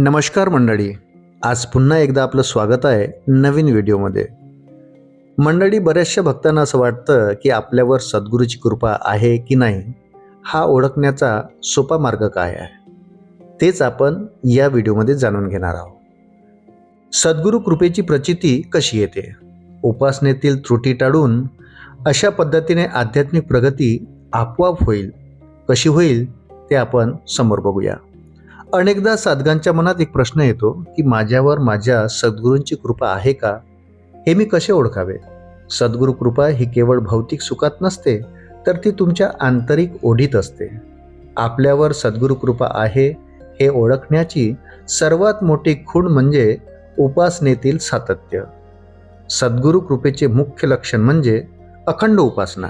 नमस्कार मंडळी. आज पुन्हा एकदा आपलं स्वागत आहे नवीन व्हिडिओमध्ये. मंडळी बऱ्याचशा भक्तांना असं वाटतं की आपल्यावर सद्गुरूची कृपा आहे की नाही हा ओळखण्याचा सोपा मार्ग काय आहे? तेच आपण या व्हिडिओमध्ये जाणून घेणार आहोत. सद्गुरू कृपेची प्रचिती कशी येते? उपासनेतील त्रुटी टाळून अशा पद्धतीने आध्यात्मिक प्रगती आपोआप होईल कशी होईल ते आपण समोर बघूया. अनेकदा साधकांच्या मनात एक प्रश्न येतो की माझ्यावर माझ्या सद्गुरूंची कृपा आहे का? हे मी कसे ओळखावे? सद्गुरू कृपा ही केवळ भौतिक सुखात नसते तर ती तुमच्या आंतरिक ओढीत असते. आपल्यावर सद्गुरू कृपा आहे हे ओळखण्याची सर्वात मोठी खूण म्हणजे उपासनेतील सातत्य. सद्गुरू कृपेचे मुख्य लक्षण म्हणजे अखंड उपासना.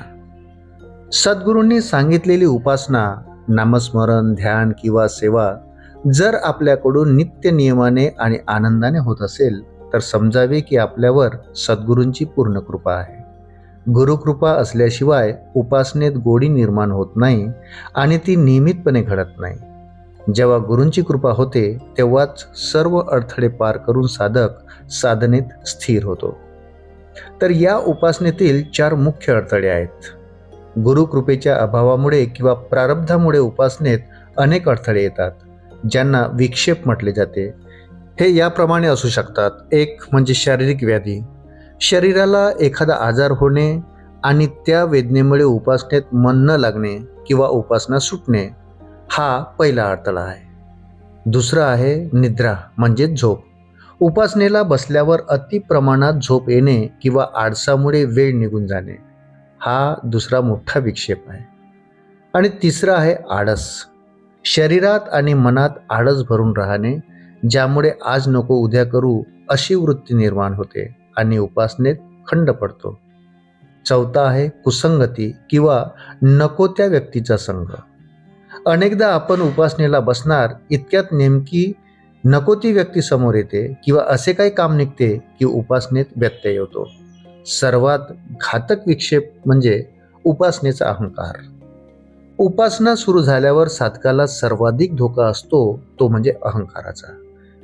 सद्गुरूंनी सांगितलेली उपासना नामस्मरण ध्यान किंवा सेवा जर आपल्याकडून नित्य नियमाने आणि आनंदाने होत असेल तर समजावे की आपल्यावर सद्गुरूंची पूर्ण कृपा आहे. गुरुकृपा असल्याशिवाय उपासनेत गोडी निर्माण होत नाही आणि ती नियमितपणे घडत नाही. जेव्हा गुरूंची कृपा होते तेव्हाच सर्व अडथळे पार करून साधक साधनेत स्थिर होतो. तर या उपासनेतील चार मुख्य अडथळे आहेत. गुरुकृपेच्या अभावामुळे किंवा प्रारब्धामुळे उपासनेत अनेक अडथळे येतात. ज्यांना विक्षेप म्हटले जाते हे याप्रमाणे असू शकतात. एक म्हणजे शारीरिक व्याधी. शरीराला एखादा आजार होणे आणि त्या वेदनेमुळे उपासनेत मन न लागणे किंवा उपासना सुटणे हा पहिला अडथळा आहे. दुसरा आहे निद्रा म्हणजे झोप. उपासनेला बसल्यावर अति प्रमाणात झोप येणे किंवा आळसामुळे वेळ निघून जाणे हा दुसरा मोठा विक्षेप आहे. आणि तिसरा आहे आळस. शरीरात आणि मनात आळस भरून राहणे ज्यामुळे आज नको उद्या करू अशी वृत्ती निर्माण होते आणि उपासनेत खंड पडतो. चौथा आहे कुसंगती किंवा नको त्या व्यक्तीचा संघ अनेकदा आपण उपासनेला बसणार इतक्यात नेमकी नको ती व्यक्ती समोर येते किंवा असे काही काम निघते की उपासनेत व्यत्यय होतो सर्वात घातक विक्षेप म्हणजे उपासनेचा अहंकार. उपासना सुरू झाल्यावर साधकाला सर्वाधिक धोका असतो तो म्हणजे अहंकाराचा.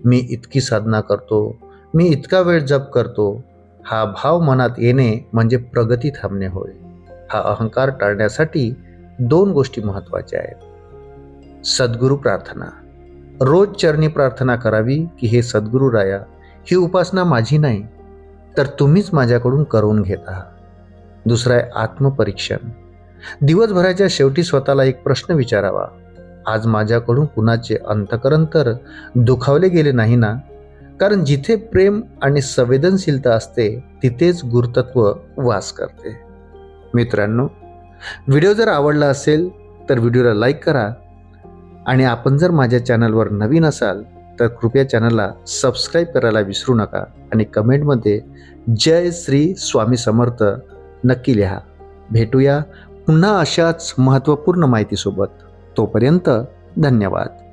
मी इतकी साधना करतो मी इतका वेळ जप करतो हा भाव मनात येणे म्हणजे प्रगती थांबणे होय. हा अहंकार टाळण्यासाठी दोन गोष्टी महत्त्वाच्या आहेत. सद्गुरू प्रार्थना. रोज चरणी प्रार्थना करावी की हे सद्गुरू राया ही उपासना माझी नाही तर तुम्हीच माझ्याकडून करून घेत. आहात दुसरं आहे आत्मपरीक्षण. दिवसभराच्या शेवटी स्वतःला एक प्रश्न विचारावा. आज माझ्याकडून कुणाचे अंतकरण तर दुखावले गेले नाही ना? कारण जिथे प्रेम आणि संवेदनशीलता असते तिथेच गुरुतत्व वास करते. मित्रांनो व्हिडिओ जर आवडला असेल तर व्हिडिओला लाईक करा. आणि आपण जर माझ्या चॅनलवर नवीन असाल तर कृपया चॅनलला सबस्क्राईब करायला विसरू नका आणि कमेंटमध्ये जय श्री स्वामी समर्थ नक्की लिहा. भेटूया पुन्हा अशाच महत्त्वपूर्ण माहितीसोबत तोपर्यंत धन्यवाद.